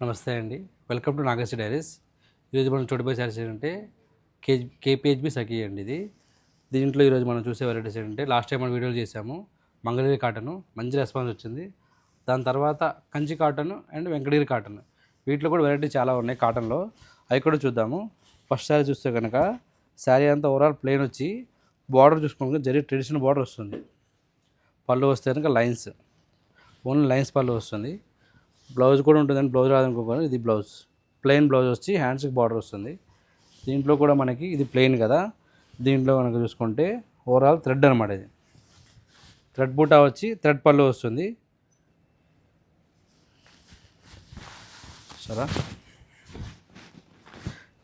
నమస్తే అండి. Welcome to Nageswara diaries ఈరోజు మనం చూడబోయే శారీస్ ఏంటంటే కేజీ కేపీహెచ్బి సఖీ అండి ఇది. దీంట్లో ఈరోజు మనం చూసే వెరైటీస్ ఏంటంటే లాస్ట్ టైం మనం వీడియోలు చేసాము మంగళగిరి కాటన్ మంచి రెస్పాన్స్ వచ్చింది. దాని తర్వాత Kanchi cotton and Venkatagiri cotton. వీటిలో కూడా వెరైటీ చాలా ఉన్నాయి కాటన్లో. అవి కూడా చూద్దాము. ఫస్ట్ శారీ చూస్తే కనుక శారీ అంతా ఓవరాల్ ప్లెయిన్ వచ్చి బార్డర్ చూసుకోకుండా జరిగే ట్రెడిషనల్ బార్డర్ వస్తుంది. పళ్ళు వస్తే కనుక లైన్స్ ఓన్లీ లైన్స్ పళ్ళు వస్తుంది. బ్లౌజ్ కూడా ఉంటుందండి బ్లౌజ్ రాదనుకోకండి ఇది బ్లౌజ్. ప్లెయిన్ బ్లౌజ్ వచ్చి హ్యాండ్స్కి బార్డర్ వస్తుంది. దీంట్లో కూడా మనకి ఇది ప్లెయిన్ కదా. దీంట్లో కనుక చూసుకుంటే ఓవరాల్ థ్రెడ్ అనమాట ఇది. థ్రెడ్ బూటా వచ్చి థ్రెడ్ పళ్ళు వస్తుంది. సరే.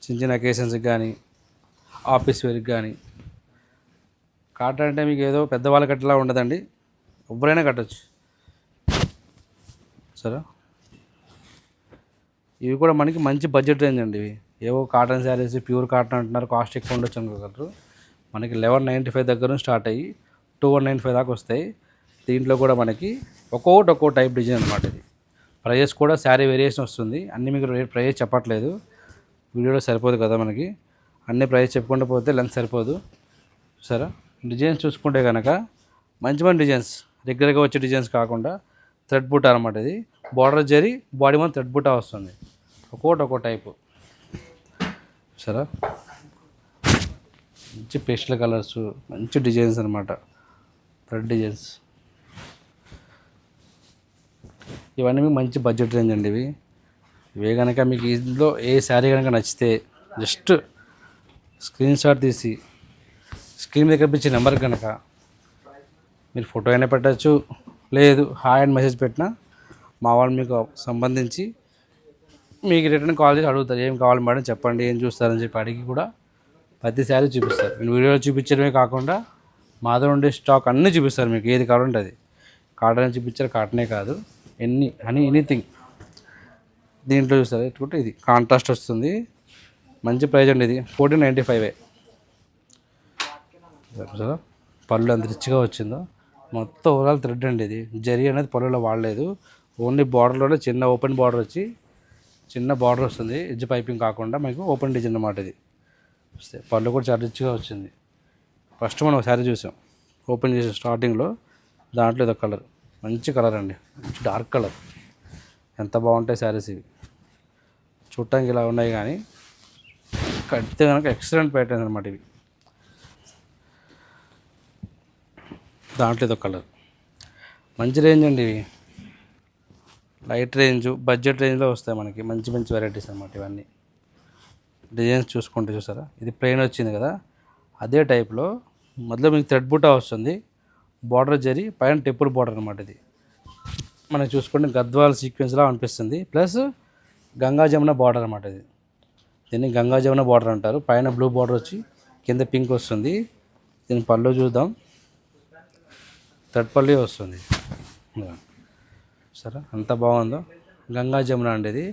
చిన్న చిన్న అకేషన్స్కి కానీ ఆఫీస్ వేర్కి కానీ. కాటన్ అంటే మీకు ఏదో పెద్దవాళ్ళ కట్టలా ఉండదండి. ఎవరైనా కట్టచ్చు. సరే. ఇవి కూడా మనకి మంచి బడ్జెట్ రేంజ్ అండి ఇవి. ఏవో కాటన్ శారీస్ ప్యూర్ కాటన్ అంటున్నారు కాస్ట్ ఎక్కువ ఉండొచ్చు అనుకోగలరు. మనకి లెవెన్ నైంటీ ఫైవ్ దగ్గర నుంచి స్టార్ట్ అయ్యి టూ వన్ నైంటీ ఫైవ్ దాకా వస్తాయి. దీంట్లో కూడా మనకి ఒక్కొక్కటి ఒక్కో టైప్ డిజైన్ అనమాట ఇది. ప్రైజెస్ కూడా శారీ వేరియేషన్ వస్తుంది. అన్ని మీకు రేట్ ప్రైజెస్ చెప్పట్లేదు. వీడియోలో సరిపోదు కదా మనకి. అన్ని ప్రైస్ చెప్పుకుంటూ పోతే లెంత్ సరిపోదు. సరే డిజైన్స్ చూసుకుంటే కనుక మంచి మంచి డిజైన్స్ రెగ్యులర్గా వచ్చే డిజైన్స్ కాకుండా థ్రెడ్ బూటా అనమాట ఇది. బార్డర్ జరి బాడీ మన థ్రెడ్ బూటా వస్తుంది. ఒక్కోటి ఒక్కో టైపు. సరే? మంచి పేస్టల్ కలర్స్ మంచి డిజైన్స్ అనమాట థ్రెడ్ డిజైన్స్. ఇవన్నీ మీకు మంచి బడ్జెట్ రేంజ్ అండి ఇవి. ఇవే కనుక మీకు ఇందులో ఏ శారీ కనుక నచ్చితే జస్ట్ స్క్రీన్ షాట్ తీసి స్క్రీన్ మీద కనిపించే నెంబర్ కనుక మీరు ఫోటో అయినా పెట్టచ్చు. లేదు హాయ్ అండ్ మెసేజ్ పెట్టినా మా వాళ్ళు మీకు సంబంధించి మీకు రిటర్న్ కాల్ చేసి అడుగుతారు. ఏం కావాలి మేడం? చెప్పండి. ఏం చూస్తారని చెప్పి అడిగి కూడా ప్రతి శారీ చూపిస్తారు. నేను వీడియోలో చూపించడమే కాకుండా మా దగ్గర ఉండే స్టాక్ అన్నీ చూపిస్తారు మీకు. ఏది కావాలంటే అది. కాటన్ చూపించారు. కాటనే కాదు. ఎన్ని అని ఎనీథింగ్ దీంట్లో చూస్తారు. ఎట్టుకుంటే ఇది. కాంట్రాస్ట్ వస్తుంది. మంచి ప్రైజ్ అండి ఇది. ఫోర్టీన్ నైంటీ ఫైవ్ పళ్ళు అంత రిచ్గా వచ్చిందో. మొత్తం ఓవరాల్ థ్రెడ్ అండి ఇది. జరీ అనేది పళ్ళులో వాడలేదు. ఓన్లీ బార్డర్లోనే చిన్న ఓపెన్ బార్డర్ వచ్చి చిన్న బార్డర్ వస్తుంది ఎడ్జ్ పైపింగ్ కాకుండా మీకు ఓపెన్ డిజైన్ అన్నమాట ఇది. వస్తే పళ్ళు కూడా చాలా రిచ్గా వచ్చింది. ఫస్ట్ మనం ఒకసారి చూసాం. ఓపెన్ చేసిన స్టార్టింగ్లో దాంట్లో ఇదొక కలర్ మంచి కలర్ అండి. మంచి డార్క్ కలర్ ఎంత బాగుంటాయి శారీస్ ఇవి. చూడటానికి ఇలా ఉన్నాయి కానీ కడితే కనుక ఎక్సలెంట్ ప్యాటర్న్ అనమాట ఇవి. దాంట్లో ఇదొక కలర్ మంచి రేంజ్ అండి ఇవి. లైట్ రేంజ్ బడ్జెట్ రేంజ్లో వస్తాయి మనకి. మంచి మంచి వెరైటీస్ అనమాట ఇవన్నీ. డిజైన్స్ చూసుకుంటే చూసారా? ఇది ప్లెయిన్ వచ్చింది కదా? అదే టైప్లో మధ్యలో మీకు థ్రెడ్ బూటా వస్తుంది. బార్డర్ జరి పైన టెంపుల్ బార్డర్ అనమాట ఇది. మనం చూసుకుంటే గద్వాల్ సీక్వెన్స్లా అనిపిస్తుంది. ప్లస్ గంగా జమున బార్డర్ అనమాట ఇది. దీన్ని గంగా జమున బార్డర్ అంటారు. పైన బ్లూ బార్డర్ వచ్చి కింద పింక్ వస్తుంది. దీని పళ్ళు చూద్దాం. థర్డ్ పల్లి వస్తుంది. సరే అంత బాగుందో? గంగా జమున అండి ఇది.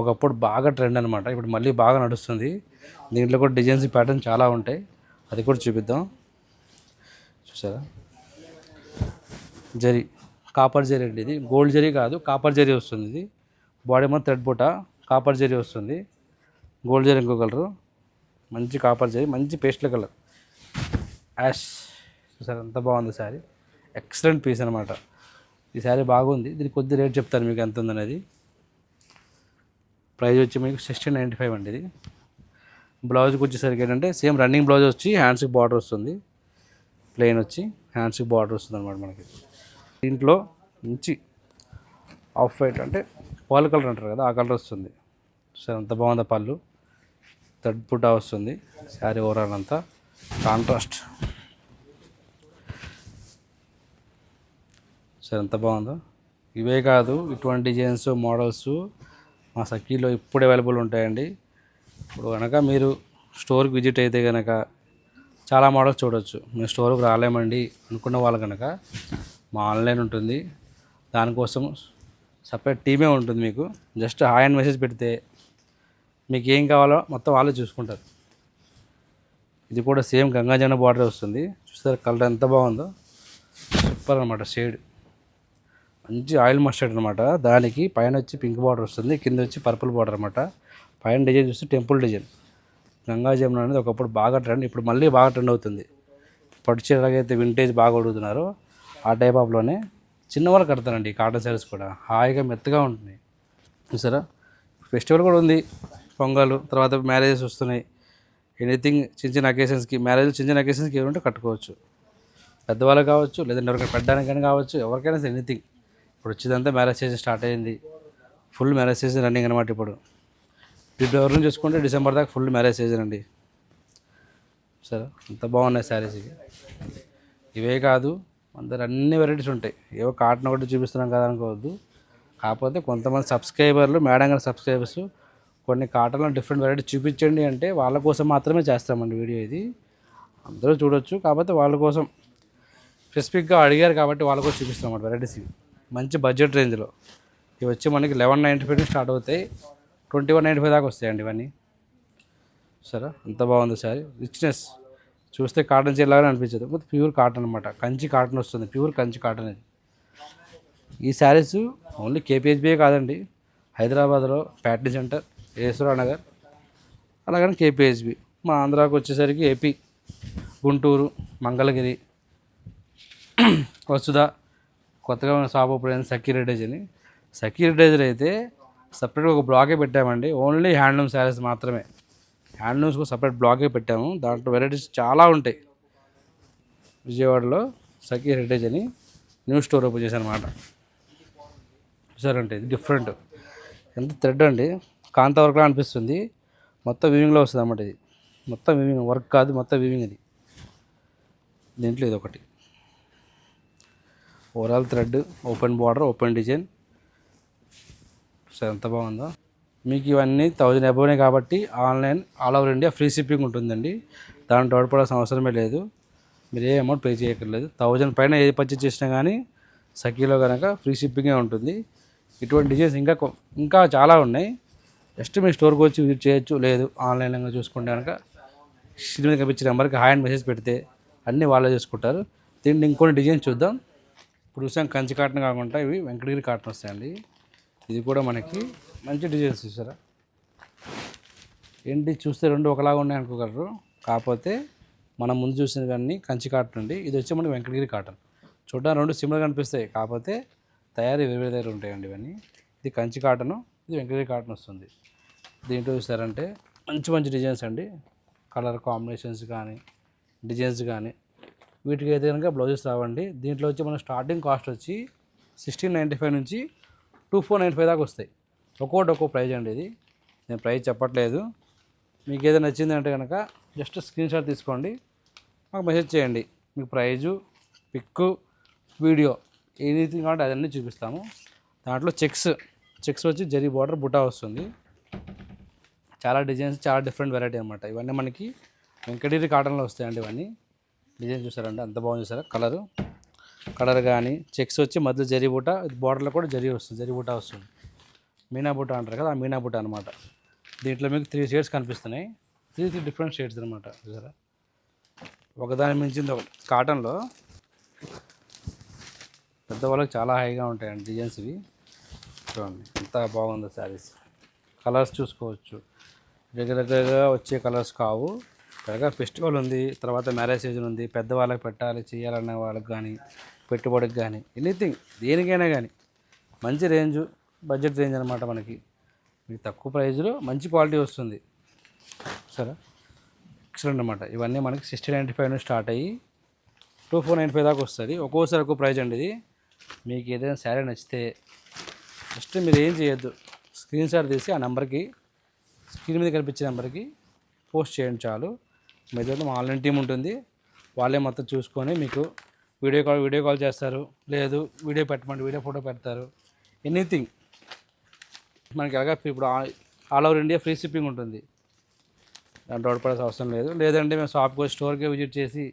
ఒకప్పుడు బాగా ట్రెండ్ అనమాట ఇప్పుడు మళ్ళీ బాగా నడుస్తుంది. దీంట్లో కూడా డిజైన్స్ ప్యాటర్న్ చాలా ఉంటాయి. అది కూడా చూపిద్దాం. చూసారా? జరీ. కాపర్ జరీ అండి ఇది. గోల్డ్ జరీ కాదు కాపర్ జరీ వస్తుంది ఇది. బాడీ మొత్తం థ్రెడ్ బుట్ట కాపర్ జరీ వస్తుంది. గోల్డ్ జరీ ఇంకో కలరు మంచి కాపర్ జరీ మంచి పేస్ట్ల కలర్ యాష్ చూసారు? ఎంత బాగుంది సారీ. ఎక్సలెంట్ పీస్ అనమాట ఈ శారీ బాగుంది. దీనికి కొద్ది రేట్ చెప్తాను మీకు ఎంత ఉందనేది. ప్రైస్ వచ్చి మీకు సిక్స్టీన్ నైంటీ ఫైవ్ అండి ఇది. బ్లౌజ్కి వచ్చేసరికి ఏంటంటే సేమ్ రన్నింగ్ బ్లౌజ్ వచ్చి హ్యాండ్స్కి బార్డర్ వస్తుంది. ప్లెయిన్ వచ్చి హ్యాండ్స్కి బార్డర్ వస్తుంది అనమాట మనకి. దీంట్లో మంచి ఆఫ్ వైట్ అంటే పాల్ కలర్ అంటారు కదా ఆ కలర్ వస్తుంది. సరే అంత బాగుందా పళ్ళు. థర్డ్ పుట్టా వస్తుంది. శారీ ఓవరాల్ అంతా కాంట్రాస్ట్ సరే ఎంత బాగుందో. ఇవే కాదు ఇటువంటి డిజైన్స్ మోడల్స్ మా సఖీలో ఇప్పుడు అవైలబుల్ ఉంటాయండి. ఇప్పుడు కనుక మీరు స్టోర్కి విజిట్ అయితే కనుక చాలా మోడల్స్ చూడవచ్చు మేము స్టోర్కి రాలేమండి అనుకున్న వాళ్ళు కనుక మా ఆన్లైన్ ఉంటుంది. దానికోసం సపరేట్ టీమే ఉంటుంది మీకు. జస్ట్ హాయ్ అండ్ మెసేజ్ పెడితే మీకు ఏం కావాలో మొత్తం వాళ్ళే చూసుకుంటారు. ఇది కూడా సేమ్ గంగాజన బార్డర్ వస్తుంది. చూస్తారు కలర్ ఎంత బాగుందో. సూపర్ అనమాట షేడ్. మంచి ఆయిల్ మస్టర్డ్ అనమాట దానికి పైన వచ్చి పింక్ బార్డర్ వస్తుంది కింద వచ్చి పర్పుల్ బార్డర్ అనమాట పైన డిజైన్ చూస్తే టెంపుల్ డిజైన్. గంగా జమున అనేది ఒకప్పుడు బాగా ట్రెండ్ ఇప్పుడు మళ్ళీ బాగా ట్రెండ్ అవుతుంది. పట్టు ఎలాగైతే వింటేజ్ బాగా అడుగుతున్నారు ఆ టైప్ ఆఫ్లోనే చిన్నవాళ్ళు కడతారండి కాటన్ శారీస్ కూడా. హాయిగా మెత్తగా ఉంటుంది చూసారా? ఫెస్టివల్ కూడా ఉంది. పొంగల్ తర్వాత మ్యారేజెస్ వస్తున్నాయి. ఎనీథింగ్ చిన్న చిన్న అకేషన్స్కి మ్యారేజ్ చిన్న చిన్న అకేషన్స్కి ఏమంటే కట్టుకోవచ్చు. పెద్దవాళ్ళు కావచ్చు లేదంటే ఎవరికైనా పెట్టడానికైనా కావచ్చు ఎవరికైనా ఎనీథింగ్ ఇప్పుడు వచ్చేదంతా మ్యారేజ్ సీజన్ స్టార్ట్ అయింది. ఫుల్ మ్యారేజ్ సీజన్ రన్నింగ్ అనమాట ఇప్పుడు. ఫిబ్రవరి నుంచి చూసుకుంటే డిసెంబర్ దాకా ఫుల్ మ్యారేజ్ సీజన్ అండి. సరే అంత బాగున్నాయి శారీస్ ఇవి. ఇవే కాదు అందరు అన్ని వెరైటీస్ ఉంటాయి. ఏవో కాటన్ ఒకటి చూపిస్తున్నాం కదా అనుకోవద్దు. కాకపోతే కొంతమంది సబ్స్క్రైబర్లు మేడం గారి సబ్స్క్రైబర్స్ కొన్ని కాటన్లో డిఫరెంట్ వెరైటీ చూపించండి అంటే వాళ్ళ కోసం మాత్రమే చేస్తామండి వీడియో ఇది. అందరూ చూడొచ్చు కాకపోతే వాళ్ళ కోసం. స్పెసిఫిక్గా అడిగారు కాబట్టి వాళ్ళ కోసం చూపిస్తాం అన్నమాట వెరైటీస్ ఇవి. మంచి బడ్జెట్ రేంజ్లో. ఇవి వచ్చి మనకి లెవెన్ నైంటీ ఫైవ్ స్టార్ట్ అవుతాయి. ట్వంటీ వన్ నైంటీ ఫైవ్ దాకా వస్తాయండి ఇవన్నీ. సరే అంత బాగుంది సారీ. రిచ్నెస్ చూస్తే కాటన్ చీరలాగా అనిపించదు. మొత్తం ప్యూర్ కాటన్ అనమాట కంచి కాటన్ వస్తుంది. ప్యూర్ కంచి కాటన్ ఇది. ఈ శారీస్ ఓన్లీ కేపీహెచ్బిఏ కాదండి. హైదరాబాద్లో ప్యాట్నీ సెంటర్ ఏశ్వరా నగర్ అలాగని కేపీహెచ్బి మా ఆంధ్రాకు వచ్చేసరికి ఏపీ గుంటూరు మంగళగిరి వసుధ కొత్తగా ఉన్న షాప్ ఓపెన్ అయింది సెక్యూరిటైజ్ అని సెక్యూరిటైజర్ అయితే సపరేట్గా ఒక బ్లాగే పెట్టామండి. ఓన్లీ హ్యాండ్లూమ్ శారీస్ మాత్రమే. హ్యాండ్లూమ్స్కి సపరేట్ బ్లాగే పెట్టాము. దాంట్లో వెరైటీస్ చాలా ఉంటాయి. విజయవాడలో సఖీ హెరిటేజ్ అని న్యూ స్టోర్ ఓపెన్ చేశాను అనమాట చూసారంటే ఇది డిఫరెంట్ ఎంత థ్రెడ్ అండి. కాంత వర్క్లా అనిపిస్తుంది. మొత్తం వివింగ్లో వస్తుంది అన్నమాట ఇది. మొత్తం వివింగ్ వర్క్ కాదు మొత్తం వివింగ్ ఇది. దీంట్లో ఇది ఒకటి. Overall thread open border open design so ఎంత బాగుందో. మీకు ఇవన్నీ థౌజండ్ అబోనే కాబట్టి online all over India free shipping ఉంటుందండి. దాని డౌట్ అవసరమే లేదు. మీరు ఏ అమౌంట్ పే చేయక్కర్లేదు. థౌజండ్ పైన ఏ పర్చేజ్ చేసినా కానీ సఖీలో కనుక ఫ్రీ షిప్పింగే ఉంటుంది. ఇటువంటి డిజైన్స్ ఇంకా ఇంకా చాలా ఉన్నాయి. జస్ట్ మీ స్టోర్కి వచ్చి విజిట్ చేయొచ్చు. లేదు ఆన్లైన్లో చూసుకుంటే కనుక స్క్రీన్ మీద కనిపించిన నెంబర్కి హాయ్ అండ్ మెసేజ్ పెడితే అన్నీ వాళ్ళే చూసుకుంటారు. దీన్ని ఇంకొన్ని డిజైన్స్ చూద్దాం. ఇప్పుడు చూసాం కంచి కాటన్ కాకుండా ఇవి వెంకటగిరి కాటన్ వస్తాయండి. ఇది కూడా మనకి మంచి డిజైన్స్ చూసారా? ఏంటి? చూస్తే రెండు ఒకలాగా ఉన్నాయి అనుకోగలరు. కాకపోతే మనం ముందు చూసిన కానీ కంచి కాటన్ అండి. ఇది వచ్చి మనకి వెంకటగిరి కాటన్. చూడడానికి రెండు సిమిలర్ కనిపిస్తాయి. కాకపోతే తయారీ వేరే వేరే దగ్గర ఉంటాయండి ఇవన్నీ. ఇది కంచి కాటను ఇది వెంకటగిరి కాటన్ వస్తుంది. దీంట్లో చూసారంటే మంచి మంచి డిజైన్స్ అండి. కలర్ కాంబినేషన్స్ కానీ డిజైన్స్ కానీ వీటికి అయితే కనుక బ్లౌజెస్ రావండి. దీంట్లో వచ్చి మన స్టార్టింగ్ కాస్ట్ వచ్చి సిక్స్టీన్ నైంటీ ఫైవ్ నుంచి టూ ఫోర్ నైంటీ ఫైవ్ దాకా వస్తాయి. ఒక్కోటి ఒక్కో ప్రైజ్ అండి ఇది. నేను ప్రైస్ చెప్పట్లేదు. మీకు ఏదైనా నచ్చింది అంటే కనుక జస్ట్ స్క్రీన్ షాట్ తీసుకోండి. మాకు మెసేజ్ చేయండి. మీకు ప్రైజు పిక్ వీడియో ఏదైతే కావాలంటే అదన్నీ చూపిస్తాము. దాంట్లో చెక్స్ చెక్స్ వచ్చి జరీ బార్డర్ బుటా వస్తుంది. చాలా డిజైన్స్ చాలా డిఫరెంట్ వెరైటీ అనమాట ఇవన్నీ మనకి వెంకటగిరి కాటన్లో వస్తాయండి ఇవన్నీ. డిజైన్ చూసారండి అంత బాగుంది చూసారా? కలరు. కలర్ కానీ చెక్స్ వచ్చి మధ్యలో జరీ బూట బార్డర్లో కూడా జరి వస్తుంది జరీ బూట వస్తుంది. మీనా బూట అంటారు కదా ఆ మీనా బూట అనమాట దీంట్లో మీకు త్రీ షేడ్స్ కనిపిస్తున్నాయి. త్రీ త్రీ డిఫరెంట్ షేడ్స్ అనమాట చూసారా? ఒకదాని మించింది ఒకటి కాటన్లో పెద్దవాళ్ళకి చాలా హైగా ఉంటాయండి డిజైన్స్ ఇవి. చూడండి ఎంత బాగుందో శారీస్. కలర్స్ చూసుకోవచ్చు. రెగ్యులర్గా వచ్చే కలర్స్ కావు. త్వరగా ఫెస్టివల్ ఉంది తర్వాత మ్యారేజ్ సీజన్ ఉంది పెద్దవాళ్ళకి పెట్టాలి చేయాలన్న వాళ్ళకి కానీ పెట్టుబడికి కానీ ఎనీథింగ్ దేనికైనా కానీ మంచి రేంజ్ బడ్జెట్ రేంజ్ అనమాట మనకి. మీకు తక్కువ ప్రైస్లో మంచి క్వాలిటీ వస్తుంది. సరే? ఎక్సలెంట్ అనమాట ఇవన్నీ మనకి సిక్స్టీ నైంటీ ఫైవ్ నుంచి స్టార్ట్ అయ్యి టూ ఫోర్ నైంటీ ఫైవ్ దాకా వస్తుంది. ఒక్కోసారి ఒక్కో ప్రైజ్ అండి ఇది. మీకు ఏదైనా శారీ నచ్చితే ఫస్ట్ మీరు ఏం చేయొద్దు. స్క్రీన్ షాట్ తీసి ఆ నెంబర్కి స్క్రీన్ మీద కనిపించే నెంబర్కి పోస్ట్ చేయండి చాలు. మీ దగ్గర మా ఆన్లైన్ టీం ఉంటుంది. వాళ్ళే మొత్తం చూసుకొని మీకు వీడియో కాల్ వీడియో కాల్ చేస్తారు. లేదు వీడియో పెట్టమంటే వీడియో ఫోటో పెడతారు. ఎనీథింగ్ మనకి ఎలాగ ఇప్పుడు all over India free shipping ఉంటుంది. దాంట్లో పడాల్సిన అవసరం లేదు. లేదంటే మేము షాప్కి వచ్చి స్టోర్కే విజిట్ చేసి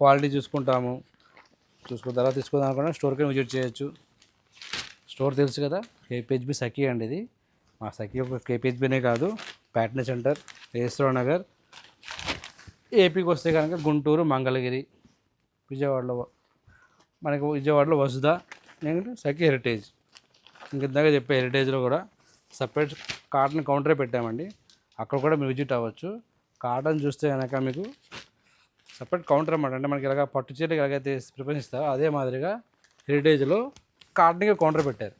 క్వాలిటీ చూసుకుంటాము. చూసుకున్న తర్వాత తీసుకుందాం అనుకున్నా స్టోర్కే విజిట్ చేయొచ్చు. స్టోర్ తెలుసు కదా కేపీహెచ్బి సఖీ అండి ఇది. మా సఖీ ఒక కేపీహెచ్బినే కాదు ప్యాట్నీ సెంటర్ రేస్రో నగర్ ఏపీకి వస్తే కనుక గుంటూరు మంగళగిరి విజయవాడలో మనకి విజయవాడలో వసుదా ఏంటంటే సఖీ హెరిటేజ్ ఇంక ఇందాక చెప్పే హెరిటేజ్లో కూడా సపరేట్ కాటన్ కౌంటరే పెట్టామండి. అక్కడ కూడా మీరు విజిట్ అవ్వచ్చు. కాటన్ చూస్తే కనుక మీకు సపరేట్ కౌంటర్ అన్నమాట. అంటే మనకి ఇలాగ పట్టు చీరలు ఎలాగైతే ప్రిఫరెన్స్ ఇస్తారో అదే మాదిరిగా హెరిటేజ్లో కాటన్గా కౌంటర్ పెట్టారు.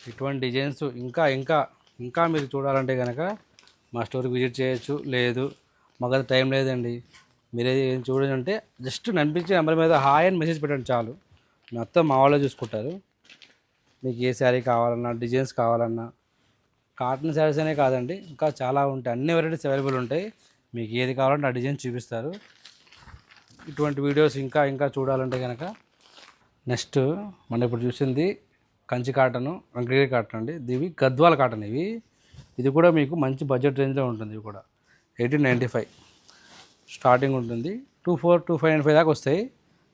ఇటువంటి డిజైన్స్ ఇంకా ఇంకా ఇంకా మీరు చూడాలంటే కనుక మా స్టోర్కి విజిట్ చేయొచ్చు. లేదు. మాకు అది టైం లేదండి. మీరు ఏం చూడండి అంటే జస్ట్ నడిపించే నెంబర్ మీద హాయ్ అని మెసేజ్ పెట్టండి చాలు. మొత్తం మా వాళ్ళే చూసుకుంటారు. మీకు ఏ శారీ కావాలన్నా డిజైన్స్ కావాలన్నా కాటన్ శారీస్ అనే కాదండి. ఇంకా చాలా ఉంటాయి. అన్ని వెరైటీస్ అవైలబుల్ ఉంటాయి. మీకు ఏది కావాలంటే ఆ డిజైన్ చూపిస్తారు. ఇటువంటి వీడియోస్ ఇంకా ఇంకా చూడాలంటే కనుక నెక్స్ట్ మనం ఇప్పుడు చూసింది కంచి కాటన్ వెంకటగిరి కాటన్ అండి. ఇవి గద్వాల కాటన్ ఇవి. ఇది కూడా మీకు మంచి బడ్జెట్ రేంజ్లో ఉంటుంది ఇవి కూడా. Eighteen ninety five. స్టార్టింగ్ ఉంటుంది. Two four two five nine five దాకా వస్తాయి.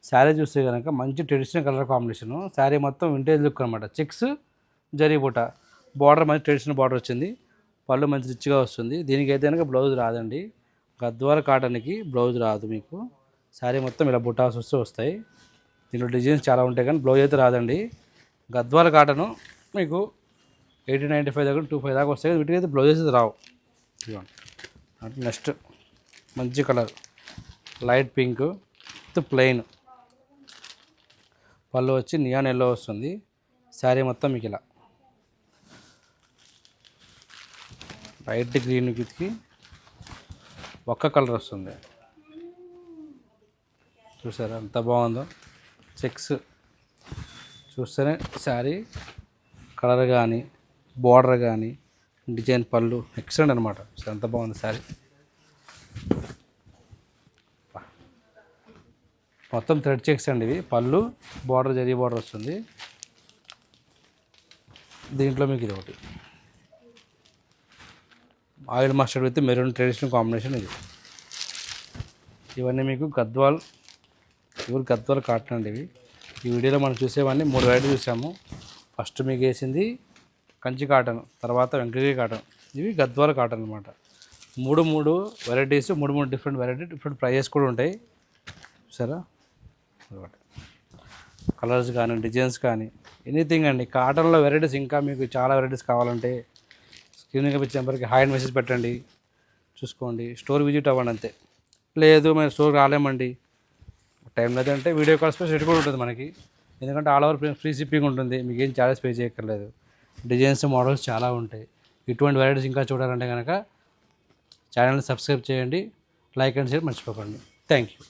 శారీ చూస్తే కనుక మంచి ట్రెడిషనల్ కలర్ కాంబినేషను. శారీ మొత్తం వింటేజ్ లుక్ అనమాట చెక్స్ జరీ బుట్ట బార్డర్ మంచి ట్రెడిషనల్ బార్డర్ వచ్చింది. పళ్ళు మంచి రిచ్గా వస్తుంది. దీనికైతే కనుక బ్లౌజ్ రాదండి. గద్వాల కాటన్కి బ్లౌజ్ రాదు మీకు. శారీ మొత్తం ఇలా బుటాస్ వస్తూ వస్తాయి. దీంట్లో డిజైన్స్ చాలా ఉంటాయి కానీ బ్లౌజ్ అయితే రాదండి. గద్వాల కాటను మీకు ఎయిటీ నైంటీ ఫైవ్ దగ్గర టూ ఫైవ్ దాకా వస్తాయి. వీటికి అయితే బ్లౌజెస్ రావు. అంటే నెక్స్ట్ మంచి colour. Light pink with plain. పళ్ళు వచ్చి నియాన్ ఎల్లో వస్తుంది. శారీ మొత్తం మీకు ఇలా. లైట్ గ్రీన్ విత్కి ఒక్క కలర్ వస్తుంది. చూసారా? ఎంత బాగుందో. చెక్స్. చూస్తేనే శారీ కలర్ కానీ బార్డర్ కానీ డిజైన్ పళ్ళు ఎక్సలెంట్ అనమాట ఎంత బాగుంది శారీ. మొత్తం థ్రెడ్ చెక్స్ అండి ఇవి. పళ్ళు బార్డర్ జరీ బార్డర్ వస్తుంది. దీంట్లో మీకు ఇది ఒకటి. Oil mustard with maroon traditional combination ఇది. ఇవన్నీ మీకు గద్వాల్ ఇవి గద్వాల్ కాటన్ అండి ఇవి. ఈ వీడియోలో మనం చూసేవన్నీ మూడు వెరైటీ చూసాము. ఫస్ట్ మీకు వేసింది కంచి కాటన్ తర్వాత వెంకటగిరి కాటన్. ఇవి గద్వాల కాటన్ అనమాట మూడు మూడు వెరైటీస్ మూడు మూడు డిఫరెంట్ వెరైటీ డిఫరెంట్ ప్రైజెస్ కూడా ఉంటాయి. సరే కలర్స్ కానీ డిజైన్స్ కానీ ఎనీథింగ్ అండి. కాటన్లో వెరైటీస్ ఇంకా మీకు చాలా వెరైటీస్ కావాలంటే స్క్రీన్ కనిపించే నెంబర్కి హాయ్ అండ్ మెసేజ్ పెట్టండి. చూసుకోండి. స్టోర్ విజిట్ అవ్వండి అంతే. లేదు మేము స్టోర్ రాలేమండి. టైం లేదంటే వీడియో కాల్ స్పేస్ కూడా ఉంటుంది మనకి. ఎందుకంటే ఆల్ ఓవర్ ఫ్రీ షిప్పింగ్ ఉంటుంది మీకు ఏం చార్జెస్ పే చేయక్కర్లేదు. డిజైన్స్ మోడల్స్ చాలా ఉంటాయి. ఇటువంటి వెరైటీస్ ఇంకా చూడాలంటే కనుక ఛానల్ని సబ్స్క్రైబ్ చేయండి. లైక్ అండ్ షేర్ మర్చిపోకండి. Thank you